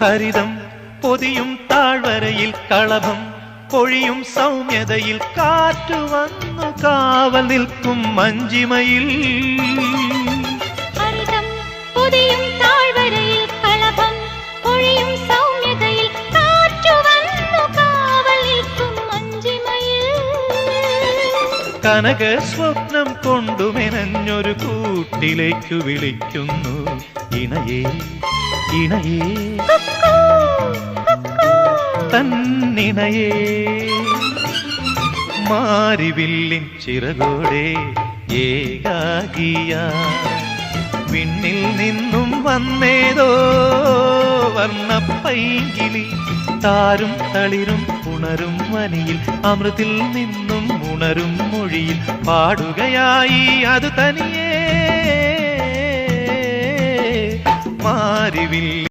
ഹരിതം പൊതിയും താഴ്വരയിൽ കളഭം പൊഴിയും സൗമ്യതയിൽ കാറ്റു വന്നു കാവൽ നിൽക്കും മഞ്ചിമയിൽ കനക സ്വപ്നം കൊണ്ടുമെനഞ്ഞൊരു കൂട്ടിലേക്കു വിളിക്കുന്നു ഇണയേ. ഇണയേ. തന്നിണയേ. മാരിവില്ലിൻ ചിറകോടെ ഏകാകിയ. വിണ്ണിൽ നിന്നും വന്നേതോ വർണപ്പൈകിളി താരും തളിരും ഉണരും മനിയിൽ അമൃതിൽ നിന്നും ഉണരും മൊഴിയിൽ. പാടുകയായി അത് തനിയേ. മാരിവിൽ